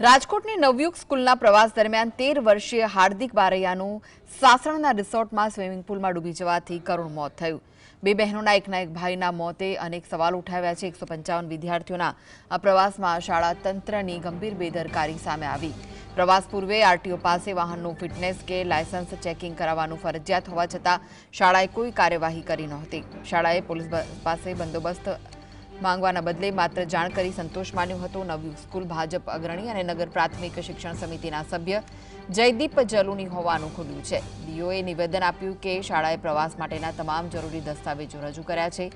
રાજકોટની નવયુગ સ્કૂલના પ્રવાસ દરમિયાન તેર વર્ષીય હાર્દિક બારૈયાનું સાસણના રિસોર્ટમાં સ્વિમિંગ પુલમાં ડૂબી જવાથી કરુણ મોત થયું. બે બહેનોના એકના એક ભાઈના મોતે અનેક સવાલ ઉઠાવ્યા છે. એકસો પંચાવન વિદ્યાર્થીઓના આ પ્રવાસમાં શાળા તંત્રની ગંભીર બેદરકારી સામે આવી. પ્રવાસ પૂર્વે આરટીઓ પાસે વાહનનું ફિટનેસ કે લાયસન્સ ચેકિંગ કરાવવાનું ફરજિયાત હોવા છતાં શાળાએ કોઈ કાર્યવાહી કરી નહોતી. શાળાએ પોલીસ પાસે બંદોબસ્ત માંગવાના બદલે માત્ર જાણ કરી સંતોષ માન્યો હતો. નવી સ્કૂલ ભાજપ અગ્રણી અને નગર પ્રાથમિક શિક્ષણ સમિતિના સભ્ય જયદીપ જલુની હોવાનું ખુલ્યું છે. ડીઓએ નિવેદન આપ્યું કે શાળાએ પ્રવાસ માટેના તમામ જરૂરી દસ્તાવેજો રજૂ કર્યા છે.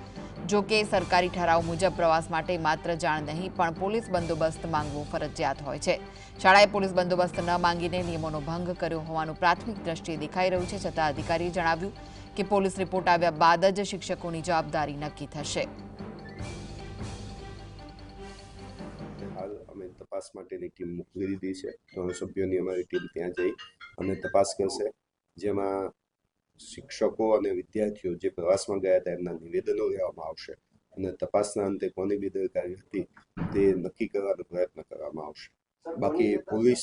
જો કે સરકારી ઠરાવ મુજબ પ્રવાસ માટે માત્ર જાણ નહીં, પણ પોલીસ બંદોબસ્ત માંગવો ફરજિયાત હોય છે. શાળાએ પોલીસ બંદોબસ્ત ન માંગીને નિયમોનો ભંગ કર્યો હોવાનું પ્રાથમિક દ્રષ્ટિએ દેખાઈ રહ્યું છે. છતાં અધિકારીએ જણાવ્યું કે પોલીસ રિપોર્ટ આવ્યા બાદ જ શિક્ષકોની જવાબદારી નક્કી થશે. અમે તપાસ માટેની ટીમ મોકલી દીધી છે. ત્રણ સભ્યોની અમારી ટીમ ત્યાં જઈ અને તપાસ કરશે. જેમાં શિક્ષકો અને વિદ્યાર્થીઓ જે પ્રવાસમાં ગયા હતા, એમના નિવેદનો લેવામાં આવશે અને તપાસના અંતે કોની બેદરકારી હતી તે નક્કી કરવાનો પ્રયત્ન કરવામાં આવશે. બાકી પોલીસ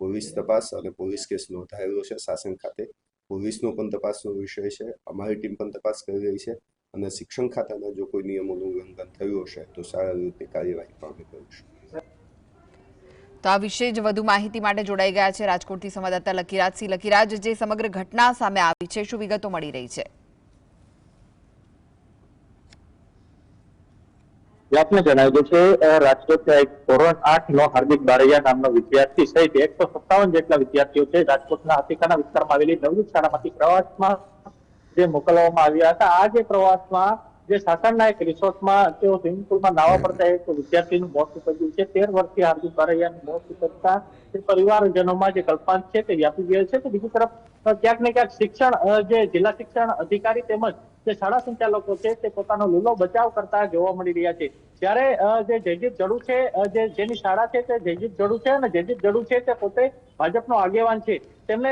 પોલીસ તપાસ અને પોલીસ કેસ નોંધાયેલો છે શાસન ખાતે. પોલીસનો પણ તપાસનો વિષય છે. અમારી ટીમ પણ તપાસ કરી રહી છે અને શિક્ષણ ખાતાના જો કોઈ નિયમોનું ઉલ્લંઘન થયું હશે, તો સારા રીતે કાર્યવાહી પણ અમે કરીશું. તો આ વિશે જ વધુ માહિતી માટે જોડાઈ ગયા છે રાજકોટથી સંવાદદાતા લકીરાજસિંહ. લકીરાજ, જે સમગ્ર ઘટના સામે આવી છે, શું વિગતો મળી રહી છે? આપને જણાવી છે રાજકોટના એક ધોરણ આઠ નો હાર્દિક બારૈયા નામનો વિદ્યાર્થી સહિત એકસો સત્તાવન જેટલા વિદ્યાર્થીઓ છે, રાજકોટના હાથીખાના વિસ્તારમાં આવેલી નવયુગ શાળામાંથી પ્રવાસમાં જે મોકલવામાં આવ્યા હતા, આ જે પ્રવાસમાં જે સાસણના એક રિસોર્ટમાં તેઓ સ્વિમિંગ પુલમાં નાવા પડતા એક વિદ્યાર્થીનું મોત નીપજ્યું છે. તેર વર્ષીય હાર્દિક બારૈયાનું મોત નીપજતા તે પરિવારજનોમાં જે કલ્પાંત છે તે વ્યાપી ગયેલ છે. તો બીજી તરફ, ક્યાંક ને ક્યાંક શિક્ષણ જે જિલ્લા શિક્ષણ અધિકારી તેમજ જે શાળા સંચાલકો છે, તે પોતાનો લીલો બચાવ કરતા જોવા મળી રહ્યા છે. ત્યારે જે જયદીપ જડુ છે જે જેની શાળા છે તે જયદીપ જડુ છે અને જયદીપ જડુ છે તે પોતે ભાજપનો આગેવાન છે. તેમને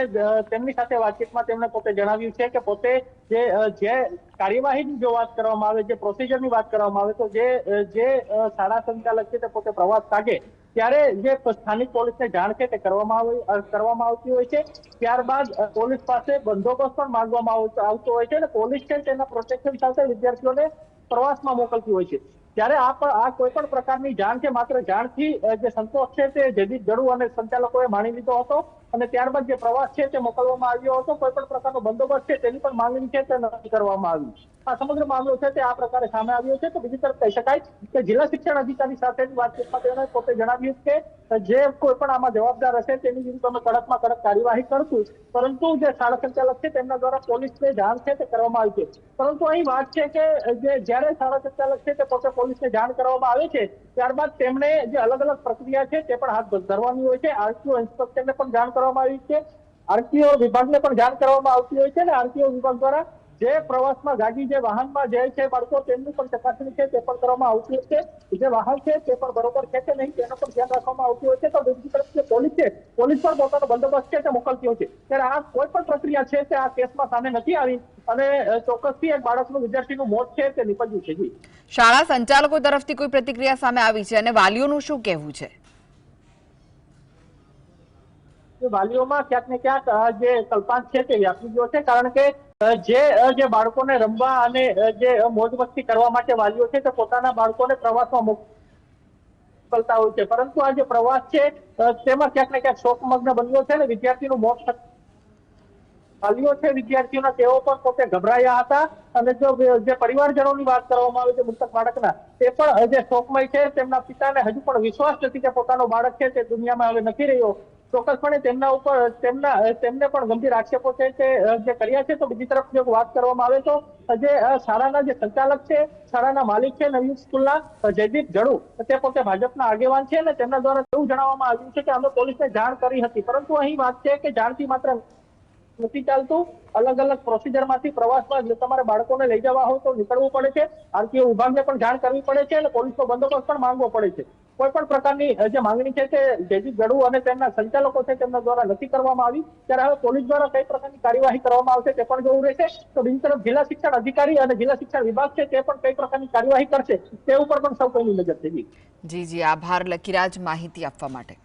તેમની સાથે વાતચીતમાં તેમણે પોતે જણાવ્યું છે કે પોતે જે જે કાર્યવાહીની જો વાત કરવામાં આવે, જે પ્રોસિજરની વાત કરવામાં આવે, તો જે જે શાળા સંચાલક છે તે પોતે પ્રવાસ કાઢે ત્યારે જે સ્થાનિક પોલીસને જાણ છે તે કરવામાં કરવામાં આવતી હોય છે. ત્યારબાદ પોલીસ પાસે બંદોબસ્ત પણ માંગવામાં આવતો હોય છે અને પોલીસ છે તેના પ્રોટેક્શન સાથે વિદ્યાર્થીઓને પ્રવાસમાં મોકલતી હોય છે. ત્યારે આ પણ, આ કોઈ પણ પ્રકારની જાણ છે, માત્ર જાણથી જે સંતોષ છે તે જયદીપ જડુ અને સંચાલકોએ માણી લીધો હતો. અને ત્યારબાદ જે પ્રવાસ છે તે મોકલવામાં આવ્યો હતો, કોઈ પણ પ્રકારનો બંદોબસ્ત છે તેની પણ માંગણી છે તે નક્કી કરવામાં આવી આ સમગ્ર મામલો છે તે આ પ્રકારે સામે આવ્યો છે તો બીજી તરફ કહી શકાય કે જિલ્લા શિક્ષણ અધિકારી સાથેની વાતચીતમાં તેમણે પોતે જણાવ્યું કે જે કોઈ પણ આમાં જવાબદાર હશે તેની વિરુદ્ધ અમે કડકમાં કડક કાર્યવાહી કરશું. પરંતુ જે શાળા સંચાલક છે તેમના દ્વારા પોલીસને જાણ છે તે કરવામાં આવી છે. પરંતુ અહીં વાત છે કે જે જ્યારે શાળા સંચાલક છે તે પોતે પોલીસને જાણ કરવામાં આવે છે, ત્યારબાદ તેમણે જે અલગ અલગ પ્રક્રિયા છે તે પણ હાથ ધરવાની હોય છે. આરટીઓ ઇન્સ્પેક્ટરને પણ જાણ કરવામાં આવી છે. આરટીઓ વિભાગને પણ જાણ કરવામાં આવતી હોય છે અને આરટીઓ વિભાગ દ્વારા જે પ્રવાસમાં ગાડી જે વાહનમાં જાય છે બાળકો, તેમની પણ ચકાસણી છે, તે પણ કરવામાં આવતી હોય છે. જે વાહન છે તે પણ બરોબર છે કે નહીં, તેનો પણ ધ્યાન રાખવામાં આવતું હોય છે. તો બીજી તરફ જે પોલીસ છે, પોલીસ પણ પોતાનો બંદોબસ્ત છે તે મોકલતી હોય છે. ત્યારે આ કોઈ પણ પ્રક્રિયા છે તે આ કેસમાં સામે નથી આવી અને ચોક્કસથી એક બાળકનું વિદ્યાર્થીનું મોત છે તે નીપજ્યું છે. શાળા સંચાલકો તરફથી કોઈ પ્રતિક્રિયા સામે આવી છે અને વાલીઓનું શું કહેવું છે? વાલીઓમાં ક્યાંક ને ક્યાંક જે કલ્પાંત છે તે વ્યાપી ગયો છે. કારણ કે જે જે બાળકોને રમવા અને જે મોજ મસ્તી કરવા માટે વાલીઓ છે તે પોતાના બાળકોને પ્રવાસમાં મોકલતા હોય છે. પરંતુ આ જે પ્રવાસ છે તેમાં ક્યાંક ને ક્યાંક શોકમગ્ન બન્યો છે અને વિદ્યાર્થીનું મોત વાલીઓ છે, વિદ્યાર્થીઓના તેઓ પણ પોતે ગભરાયા હતા. અને જો જે પરિવારજનોની વાત કરવામાં આવે છે, મૃતક બાળકના, તે પણ જે શોકમય છે. તેમના પિતાને હજુ પણ વિશ્વાસ નથી કે પોતાનો બાળક છે તે દુનિયામાં હવે નથી રહ્યો. ચોક્કસપણે તેમના ઉપર, તેમના, તેમને પણ ગંભીર આક્ષેપો છે તે જે કર્યા છે, તો બીજી તરફ જો વાત કરવામાં આવે તો, જે શાળાના જે સંચાલક છે, શાળાના માલિક છે નવી સ્કૂલના જયદીપ જડુ, તે પોતે ભાજપના આગેવાન છે અને તેમના દ્વારા એવું જણાવવામાં આવ્યું છે કે અમે પોલીસને જાણ કરી હતી. પરંતુ અહીં વાત છે કે જાણથી માત્ર નથી ચાલતું. અલગ અલગ પ્રોસિજરમાંથી પ્રવાસમાં તમારે બાળકોને લઈ જવા હોય તો નીકળવું પડે છે. આરટીઓ વિભાગને પણ જાણ કરવી પડે છે અને પોલીસનો બંદોબસ્ત પણ માંગવો પડે છે. કોઈ પણ પ્રકારની જે માંગણી છે તે જેજી ગઢુ અને તેમના સંચાલકો છે તેમના દ્વારા નથી કરવામાં આવી. ત્યારે હવે પોલીસ દ્વારા કઈ પ્રકારની કાર્યવાહી કરવામાં આવશે તે પણ જોવું રહેશે. તો બીજી તરફ જિલ્લા શિક્ષણ અધિકારી અને જિલ્લા શિક્ષણ વિભાગ છે તે પણ કઈ પ્રકારની કાર્યવાહી કરશે તે ઉપર પણ સૌ કોઈની નજર છે જી જી. આભાર. લકીરાજ, માહિતી આપવા માટે.